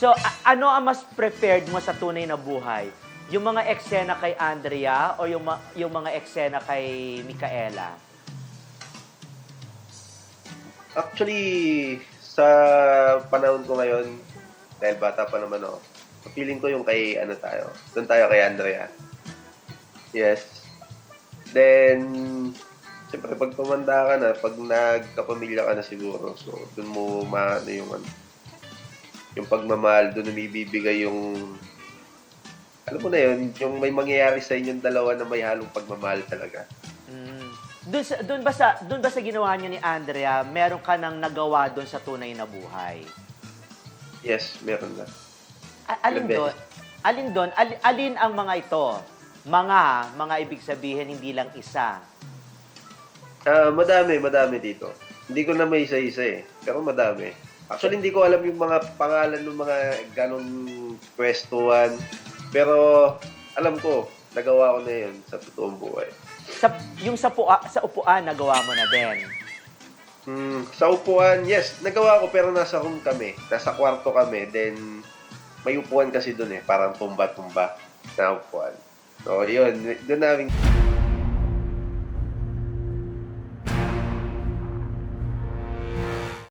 So, ano ang mas prepared mo sa tunay na buhay? Yung mga eksena kay Andrea o yung, ma- yung mga eksena kay Micaela? Actually, sa panahon ko ngayon, dahil bata pa naman ako, feeling ko yung kay, ano tayo, doon tayo kay Andrea. Yes. Then, siyempre, pag tumanda ka na, pag nagkapamilya ka na siguro, so, doon mo maano yung, ano, yung pagmamahal, doon umibibigay yung, alam mo na yun, yung may mangyayari sa inyong dalawa na may halong pagmamahal talaga. Mm. Doon, sa, doon, ba sa, doon ba sa ginawa niyo ni Andrea, meron ka nang nagawa doon sa tunay na buhay? Yes, meron na. A- alin doon? Alin doon? Ali- alin ang mga ito? Mga, mga ibig sabihin, hindi lang isa. Ah, madami, madami dito. Hindi ko na may isa-isa eh. Pero madami. Actually, hindi ko alam yung mga pangalan ng mga ganong pwestuhan. Pero alam ko, nagawa ko na yun sa totoong buhay. Sa, yung sa, pua, sa upuan, nagawa mo na din. Hmm, sa upuan, yes, nagawa ko pero nasa room kami. Nasa kwarto kami. Then, may upuan kasi doon eh. Parang tumba-tumba na upuan. So, yun. Doon namin